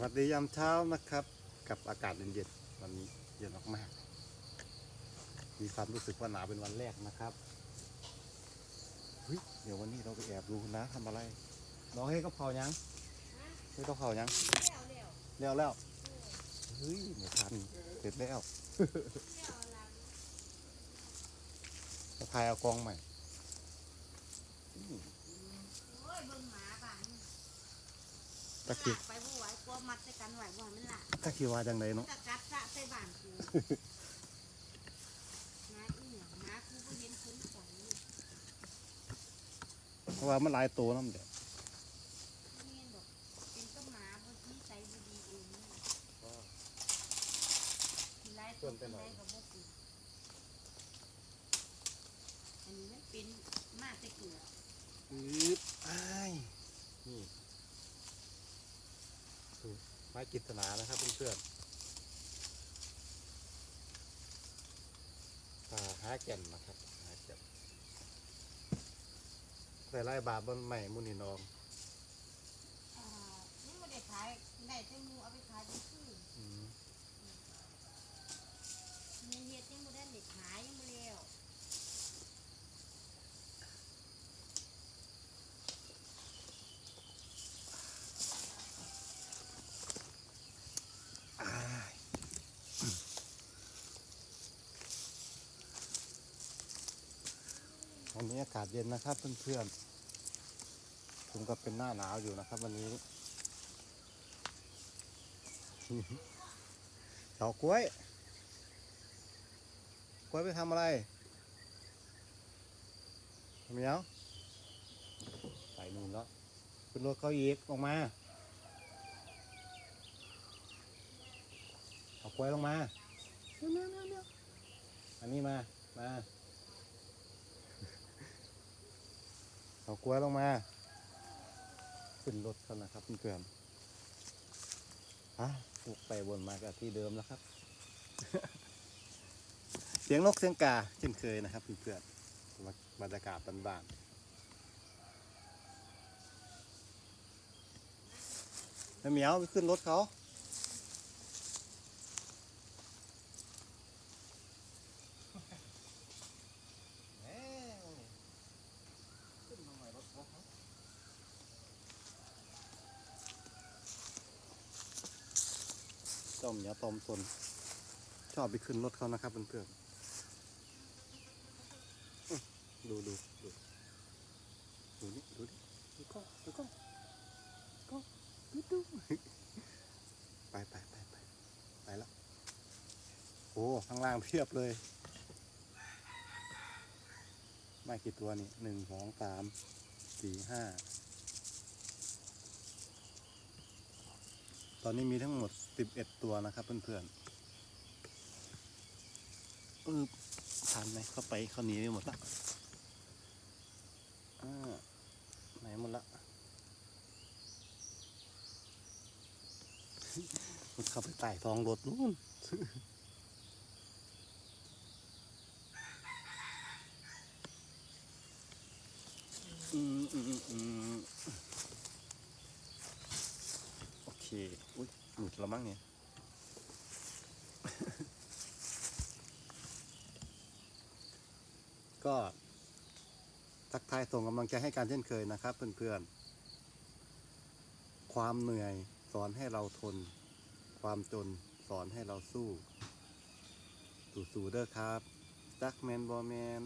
วัสดียามเช้านะครับ กับอากาศเย็นๆวันนี้เย็นมากๆมีความรู้สึกว่าหนาวเป็นวันแรกนะครับเฮ้ยเดี๋ยววันนี้เราไปแอบดูนะทำอะไรน้องให้กะเพรายังให้กะเพรายังแล้วแล้วเฮ้ยไม่ทันเสร็จแล้วจะพายเอากองใหม่อืมโอ้ยเบิ่งหมาบ้านตะกี้ไปผู้ไหว กลัวมัดใส่กันไหวบ่ให้มันละถ้าคิดว่าจังไดเนาะตะกัดสะใส่บ้านกูหมาอีหยังหมากูบ่เห็นคนของนี่เพราะว่ามันหลายตัวน้ำเดี๋ยวนี่ดอกเป็นต้นหมาบ่นิสัยบ่ดีเองนี่ที่ไล่ตัวเป็นไล่ก็บ่กูอันนี้มันเป็นมาแต่เกิด อึ๊บอ้ายนี่คือไม้ กิจนานะครับเพื่อนๆป่าหาแก่นนะครับหาแก่นใส่ไล่บาทบนใหม่มุนีนอง อ่านี่บ่ได้ขายได้แต่หมูเอาไปขายเป็นซื้ออืม เงินเฮ็ดยังบ่ได้ได้ขายยังบ่แล้ว อ้าย วันนี้อากาศเย็นนะครับ เพื่อนๆผมก็เป็นหน้าหนาวอยู่นะครับ วันนี้เฉากล้วย กล้วยไปทำอะไรเหมียวไปนู่นแล้วขึ้นรถเขาอีกลงมาเอากล้วยลงมาเร็วเร็วเร็วอันนี้มา มา เอากล้วยลงมา ขึ้นรถเขานะครับเพื่อนๆฮะวกไปวนมากับที่เดิมแล้วครับ เสียงนกเสียงกาเช่นเคยนะครับเพื่อนๆบรรยากาศบ้านๆแล้วเหมียวไปขึ้นรถเขา้มเหนียวต้มตนชอบไปขึ้นรถเขานะครับเพื่อนๆดูดูดูดูนี่ดูนี่ดูกล้องดูกล้องกล้องดูดูไปไปไปไปไปแล้วโอ้ข้างล่างเพียบเลยไม่กี่ตัวนี่หนึ่งสองสามสี่ห้า อนนี้มีทั้งหมด 11 ตัวนะครับเพื่อนๆเออทันไหมเข้าไปเขาหนีไปหมดละอ่าไหนหมดละมันเข้าไปใต้ท้องรถนู่นอืมอืมอืม เคอุ้ยหลุดแล้วมั้งเนี่ย ก็ทักทายส่งกำลังใจให้การเช่นเคยนะครับ เพื่อนๆ ความเหนื่อยสอนให้เราทน ความจนสอนให้เราสู้ สู้ๆเด้อครับจักแมนบอแมน